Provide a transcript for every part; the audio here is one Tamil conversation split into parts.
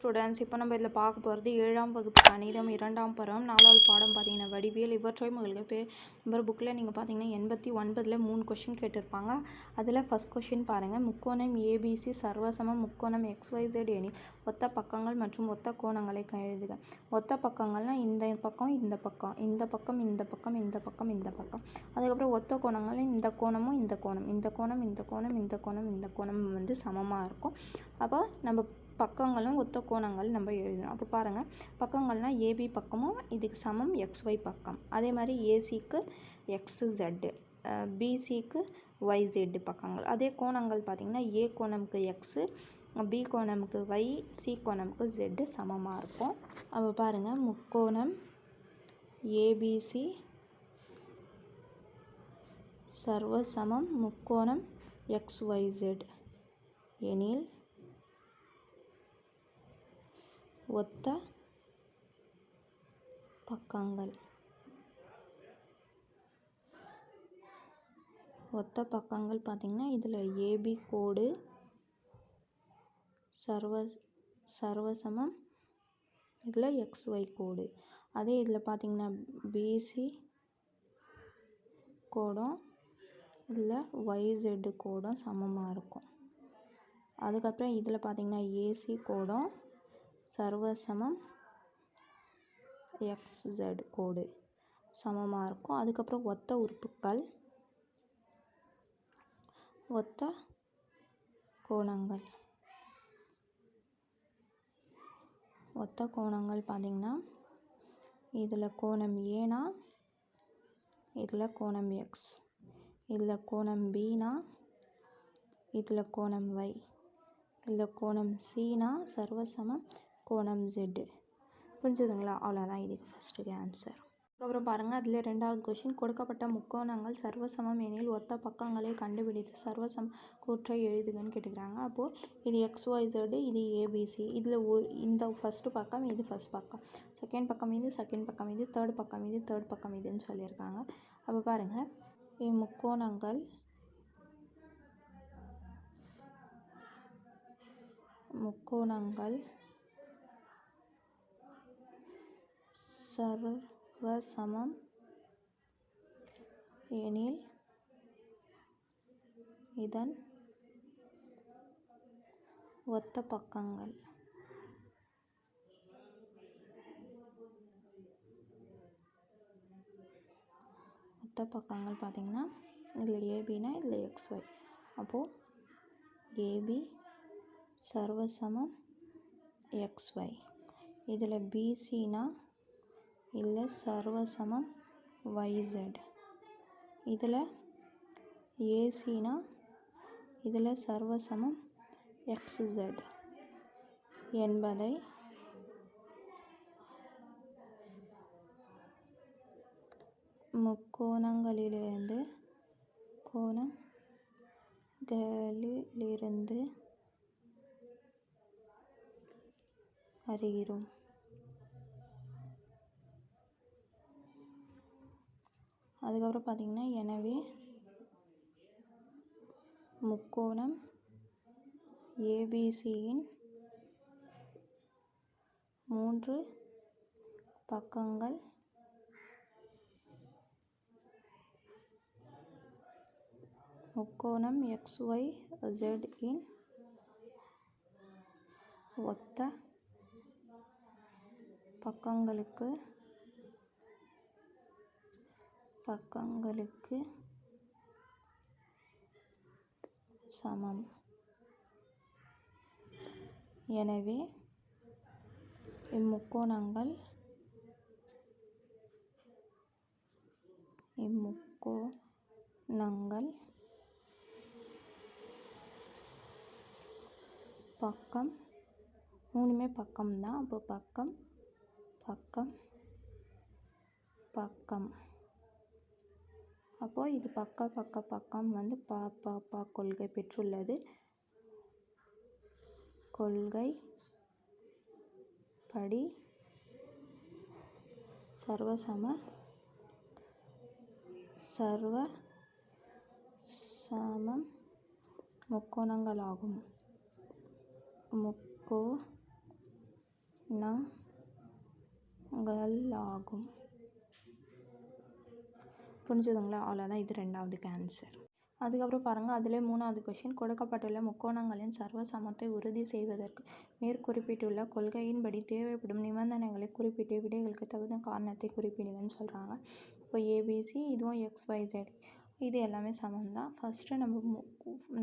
ஸ்டூடெண்ட்ஸ் இப்போ நம்ம இதில் பார்க்க போகிறது ஏழாம் வகுப்பு கணிதம் இரண்டாம் பருவம் நாலாவது பாடம் பார்த்தீங்கன்னா வடிவியல் இவற்றை உங்களுக்கு பே நம்பர் புக்கில் நீங்கள் பார்த்தீங்கன்னா எண்பத்தி ஒன்பதில் மூணு கொஷின் கேட்டிருப்பாங்க. அதில் ஃபஸ்ட் கொஷின் பாருங்கள் முக்கோணம் ஏபிசி சர்வசம முக்கோணம் எக்ஸ்ஒய்செட் எனில் ஒத்த பக்கங்கள் மற்றும் ஒத்த கோணங்களை க- எழுதுக. ஒத்த பக்கங்கள்னால் இந்த பக்கம் இந்த பக்கம். இந்த பக்கம் இந்த பக்கம் இந்த பக்கம் இந்த பக்கம். அதுக்கப்புறம் ஒத்த கோணங்கள் இந்த கோணமும் இந்த கோணம். இந்த கோணம் இந்த கோணம் இந்த கோணம் இந்த கோணம் வந்து சமமாக இருக்கும். அப்போ நம்ம பக்கங்களும் ஒத்த கோணங்கள் நம்ம எழுதணும். அப்போ பாருங்கள் பக்கங்கள்னால் ஏபி பக்கமும் இதுக்கு சமம் எக்ஸ்ஒய் பக்கம். அதே மாதிரி ஏசிக்கு எக்ஸு ஜெட்டு பிசிக்கு ஒய் ஜெட்டு பக்கங்கள். அதே கோணங்கள் பார்த்திங்கன்னா ஏ கோணமுக்கு எக்ஸு பி கோணமுக்கு ஒய் சி கோணமுக்கு ஜெட்டு சமமாக இருக்கும். அப்போ பாருங்கள் முக்கோணம் ஏபிசி சர்வசமம் முக்கோணம் எக்ஸ் ஒய் ஜெட் எனில் ஒத்த பக்கங்கள். ஒத்த பக்கங்கள் பார்த்திங்கன்னா இதில் ஏபி கோடு சர்வ சர்வசமம் இதில் எக்ஸ்ஒய் கோடு. அதே இதில் பார்த்திங்கன்னா பிசி கோடும் இதில் ஒய்செட்டு கோடும் சமமாக இருக்கும். அதுக்கப்புறம் இதில் பார்த்திங்கன்னா ஏசி கோடும் சர்வசமம் எக்ஸ்இசட் கோடு. சமமாக இருக்கும். அதுக்கப்புறம் ஒத்த உறுப்புக்கள் ஒத்த கோணங்கள். ஒத்த கோணங்கள் பார்த்திங்கன்னா இதில் கோணம் ஏனா இதில் கோணம் எக்ஸ் இதில் கோணம் பீனா இதில் கோணம் ஒய் இதில் கோணம் சீனா சர்வசமம் கோணம் ஜெட்டு புரிஞ்சுதுங்களா? அவ்வளோதான் இதுக்கு ஃபஸ்ட்டுக்கு ஆன்சர் அதுக்கப்புறம் பாருங்கள் அதில் ரெண்டாவது கொஷின் கொடுக்கப்பட்ட முக்கோணங்கள் சர்வசமம் எனில் ஒத்த பக்கங்களை கண்டுபிடித்து சர்வசம கூற்றை எழுதுங்கன்னு கேட்டுக்கிறாங்க. அப்போது இது எக்ஸ்ஒய்செட் இது ஏபிசி இதில் ஒரு இந்த ஃபஸ்ட்டு பக்கம் இது ஃபஸ்ட் பக்கம். செகண்ட் பக்கம் இது செகண்ட் பக்கம் இது தேர்ட் பக்கம் இது தேர்ட் பக்கம் இதுன்னு சொல்லியிருக்காங்க. அப்போ பாருங்கள் முக்கோணங்கள் முக்கோணங்கள் சர்வசமம் எனில் இதன் ஒத்த பக்கங்கள். ஒத்த பக்கங்கள் பார்த்திங்கன்னா இதில் ஏபினா இதில் எக்ஸ்ஒய் அப்போது ஏபி சர்வசமம் எக்ஸ்ஒய் இதில் பிசினா இல்லை சர்வசமம் ஒய்செட் இதில் ஏசினா இதில் சர்வசமம் எக்ஸ்இசட் என்பதை முக்கோணங்களிலிருந்து கோணங்களிலிருந்து அறிகிறோம். அதுக்கப்புறம் பார்த்திங்கன்னா எனவே முக்கோணம் ஏபிசியின் மூன்று பக்கங்கள் முக்கோணம் எக்ஸ்ஒய் ஜெட் இன் ஒத்த பக்கங்களுக்கு பக்கங்களுக்கு சமம். எனவே இம்முக்கோணங்கள் இம்முக்கோணங்கள் பக்கம் மூணுமே பக்கம் தான் அப்போ பக்கம் பக்கம் பக்கம். அப்போது இது பக்க பக்க பக்கம் வந்து பா பா பா கொள்கை பெற்றுள்ளது. கொள்கை படி சர்வசம சர்வ சமம் முக்கோணங்களாகும். முக்கோணங்களாகும். ஆகும் புரிஞ்சுதுங்களா? அவ்வளோதான் இது ரெண்டாவது கேன்சர் அதுக்கப்புறம் பாருங்கள் அதிலே மூணாவது கொஷின் கொடுக்கப்பட்டுள்ள முக்கோணங்களின் சர்வ சமத்தை உறுதி செய்வதற்கு மேற்குறிப்பிட்டுள்ள கொள்கையின்படி தேவைப்படும் நிபந்தனைகளை குறிப்பிட்டு விடைகளுக்கு தகுந்த காரணத்தை குறிப்பிடுங்கன்னு சொல்கிறாங்க இப்போ ஏபிசி இதுவும் எக்ஸ் ஒய் ஜெட் இது எல்லாமே சமம் தான் ஃபஸ்ட்டு நம்ம மு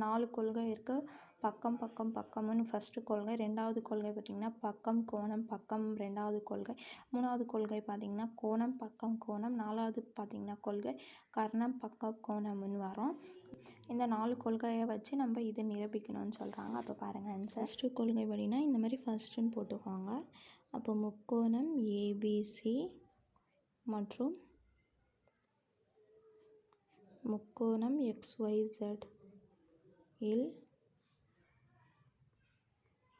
நாலு கொள்கை இருக்குது பக்கம் பக்கம் பக்கம்னு ஃபஸ்ட்டு கொள்கை. ரெண்டாவது கொள்கை பார்த்திங்கன்னா பக்கம் கோணம் பக்கம் ரெண்டாவது கொள்கை. மூணாவது கொள்கை பார்த்திங்கன்னா கோணம் பக்கம் கோணம். நாலாவது பார்த்திங்கன்னா கொள்கை. கர்ணம் பக்கம் கோணம்னு வரும். இந்த நாலு கொள்கையை வச்சு நம்ம இதை நிரூபிக்கணும்னு சொல்கிறாங்க அப்போ பாருங்கள் ஆன்சர் ஃபஸ்ட்டு கொள்கை படினா இந்த மாதிரி ஃபஸ்ட்டுன்னு போட்டுக்கோங்க. அப்போ முக்கோணம் ஏபிசி மற்றும் முக்கோணம் எக்ஸ்ஒய்செட் இல்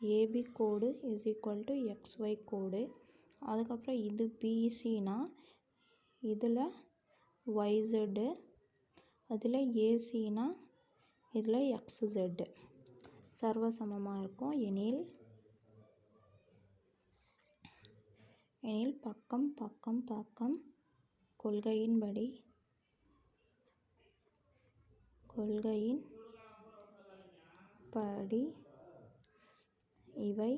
ஏபி கோடு இஸ் ஈக்குவல் டு எக்ஸ்ஒய் கோடு. அதுக்கப்புறம் இது பிசினா இதில் ஒய்செட்டு அதில் ஏசினா இதில் எக்ஸ்செட்டு சர்வசமமாக இருக்கும். எனில் எனில் பக்கம் பக்கம் பக்கம் கொள்கையின்படி கொள்கையின் படி இவை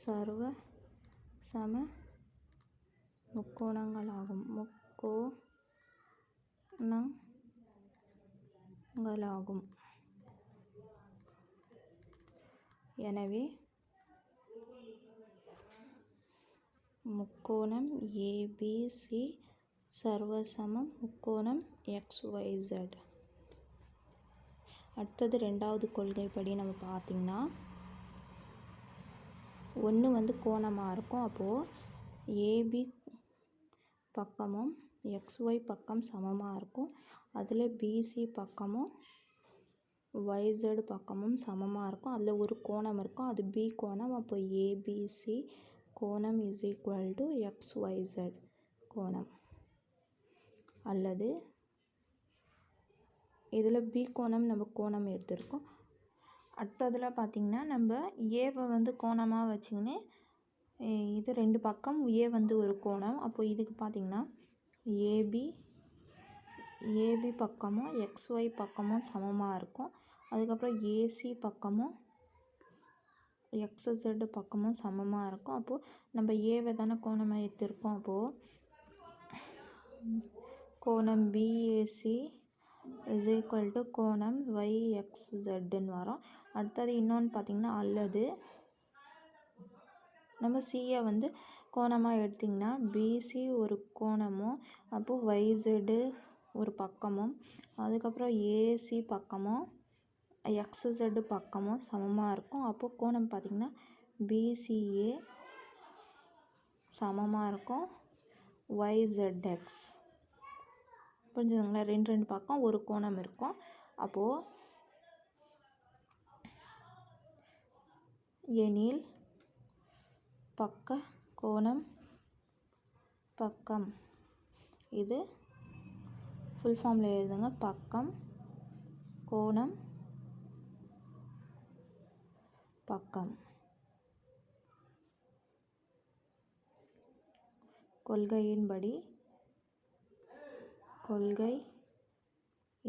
சர்வ சம முக்கோணங்களாகும். முக்கோணங்களாகும். எனவே முக்கோணம் ஏபிசி சர்வசமம் முக்கோணம் எக்ஸ்ஒய்செட் அடுத்தது ரெண்டாவது கொள்கைப்படி நம்ம பார்த்திங்கன்னா ஒன்று வந்து கோணமாக இருக்கும். அப்போது ஏபி பக்கமும் எக்ஸ்ஒய் பக்கம் சமமாக இருக்கும். அதில் பிசி பக்கமும் ஒய்செட் பக்கமும் சமமாக இருக்கும். அதில் ஒரு கோணம் இருக்கும். அது பி கோணம். அப்போ ஏபிசி கோணம் இஸ் ஈக்குவல் டு எக்ஸ்ஒய்செட் கோணம். அல்லது இதில் பி கோணம் நம்ம கோணம் எடுத்திருக்கோம். அடுத்ததில் பார்த்திங்கன்னா நம்ம ஏவை வந்து கோணமாக வச்சுக்கின்னு இது ரெண்டு பக்கம் ஏ வந்து ஒரு கோணம். அப்போ இதுக்கு பார்த்திங்கன்னா ஏபி ஏபி பக்கமும் எக்ஸ்ஒய் பக்கமும் சமமாக இருக்கும். அதுக்கப்புறம் ஏசி பக்கமும் எக்ஸசெட் பக்கமும் சமமாக இருக்கும். அப்போது நம்ம ஏவை தானே கோணமாக எடுத்திருக்கோம். அப்போது கோணம் பிஏசி இஸ் ஈக்குவல் டு கோணம் ஒய் எக்ஸ் ஜெட்டுன்னு வரும். அடுத்தது இன்னொன்று பார்த்திங்கன்னா அல்லது நம்ம சியை வந்து கோணமாக எடுத்திங்கன்னா பிசி ஒரு கோணமும் அப்போது ஒய்செட்டு ஒரு பக்கமும் அதுக்கப்புறம் ஏசி பக்கமும் எக்ஸ்இசட் பக்கமும் சமமாக இருக்கும். அப்போது கோணம் பார்த்திங்கன்னா பிசிஏ சமமாக இருக்கும். ஒய்செட்எக்ஸ் புரிஞ்சுதுங்களா? ரெண்டு ரெண்டு பக்கம் ஒரு கோணம் இருக்கும். அப்போது எனில் பக்க கோணம் பக்கம். இது ஃபுல் ஃபார்மில் எழுதுங்க. பக்கம் கோணம் பக்கம். கொள்கையின்படி கொள்கை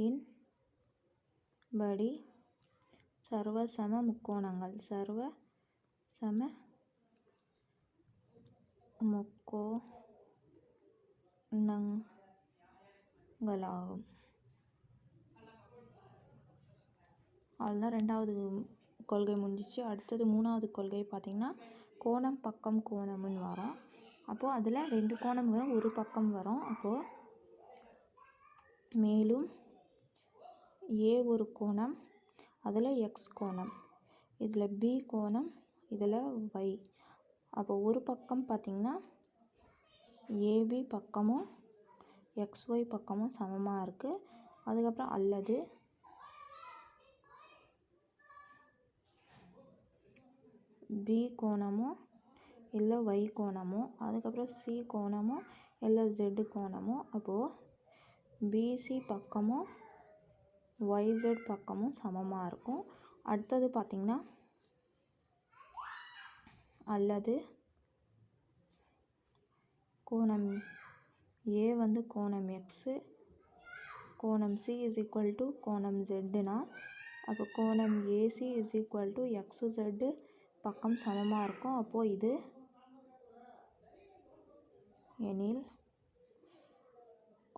இன் படி சர்வ சம முக்கோணங்கள். சர்வ சம முக்கோணங்களாகும். அதுதான் ரெண்டாவது கொள்கை முடிஞ்சிச்சு. அடுத்தது மூணாவது கொள்கை பார்த்திங்கன்னா கோணம் பக்கம் கோணம்னு வரும். அப்போது அதில் ரெண்டு கோணம் வரும் ஒரு பக்கம் வரும். அப்போது மேலும் ஏ ஒரு கோணம் அதில் எக்ஸ் கோணம் இதில் பி கோணம் இதில் ஒய் அப்போ ஒரு பக்கம் பார்த்திங்கன்னா ஏபி பக்கமும் எக்ஸ்ஒய் பக்கமும் சமமாக இருக்குது அதுக்கப்புறம் அல்லது பி கோணமும் இல்லை ஒய் கோணமும் அதுக்கப்புறம் சி கோணமும் இல்லை ஜெட்டு கோணமும் அப்போது பிசி பக்கமும் ஒய்செட் பக்கமும் சமமாக இருக்கும். அடுத்தது பார்த்திங்கன்னா அல்லது கோணம் ஏ வந்து கோணம் எக்ஸு கோணம் சி இஸ் ஈக்குவல் டு கோணம் ஜெட்டுனா அப்போ கோணம் AC is equal to X Z பக்கம் சமமாக இருக்கும். அப்போது இது எனில்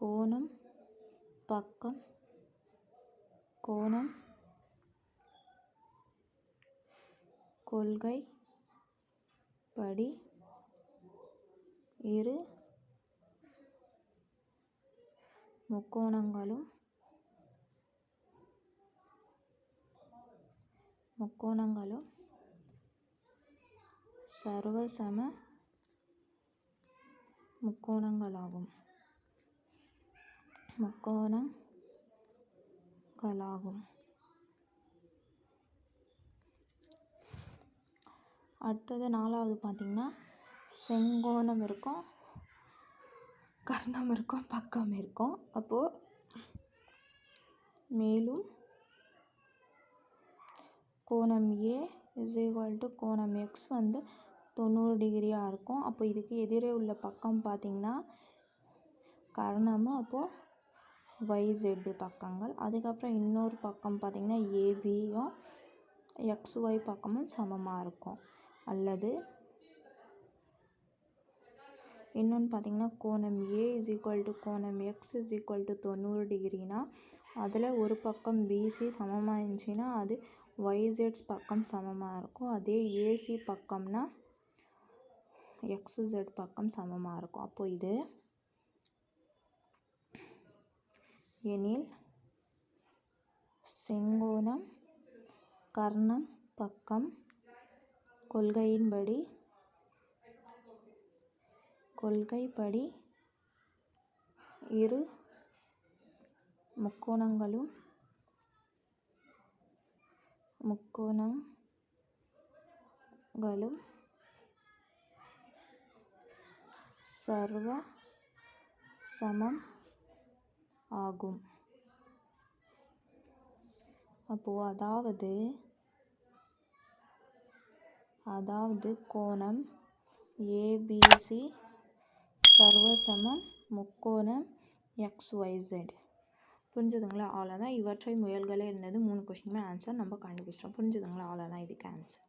கோணம் பக்கம் கோணம் கொள்கை படி இரு முக்கோணங்களும் முக்கோணங்களும் சர்வசம முக்கோணங்களாகும். முக்கோணங்களாகும் அடுத்தது நாலாவது பார்த்திங்கன்னா செங்கோணம் இருக்கும் கர்ணம் இருக்கும் பக்கம் இருக்கும் அப்போது மேலும் கோணம் ஏ இஸ் ஈக்குவல் டு கோணம் எக்ஸ் வந்து தொண்ணூறு டிகிரியாக இருக்கும் அப்போ இதுக்கு எதிரே உள்ள பக்கம் பார்த்திங்கன்னா கர்ணமும் அப்போது ஒய்செட்டு பக்கங்கள். அதுக்கப்புறம் இன்னொரு பக்கம் பார்த்திங்கன்னா ஏபியும் எக்ஸ் ஒய் பக்கமும் சமமாக இருக்கும். அல்லது இன்னொன்று பார்த்திங்கன்னா கோணம் ஏ இஸ் ஈக்குவல் டு கோணம் எக்ஸ் இஸ் ஈக்குவல் டு தொண்ணூறு டிகிரினா அதில் ஒரு பக்கம் பிசி சமமாக இருந்துச்சுன்னா அது ஒய்செட்ஸ் பக்கம் சமமாக இருக்கும். அதே ஏசி பக்கம்னா எக்ஸுசெட் பக்கம் சமமாக இருக்கும். அப்போது இது எனில் செங்கோணம் கர்ணம் பக்கம் கொள்கையின்படி கொள்கைப்படி இரு முக்கோணங்களும் முக்கோணங்களும் சர்வ சமம் ஆகும். அப்போது அதாவது அதாவது கோணம் ஏபிசி சர்வசமம் முக்கோணம் எக்ஸ் ஒய்செட் புரிஞ்சுதுங்களா? அவ்வளோதான் இவற்றை முயல்களே இருந்தது மூணு கொஷினுமே ஆன்சர் நம்ம கண்டுபிடிச்சிட்டோம். புரிஞ்சுதுங்களா? அவ்வளோதான் இதுக்கு ஆன்சர்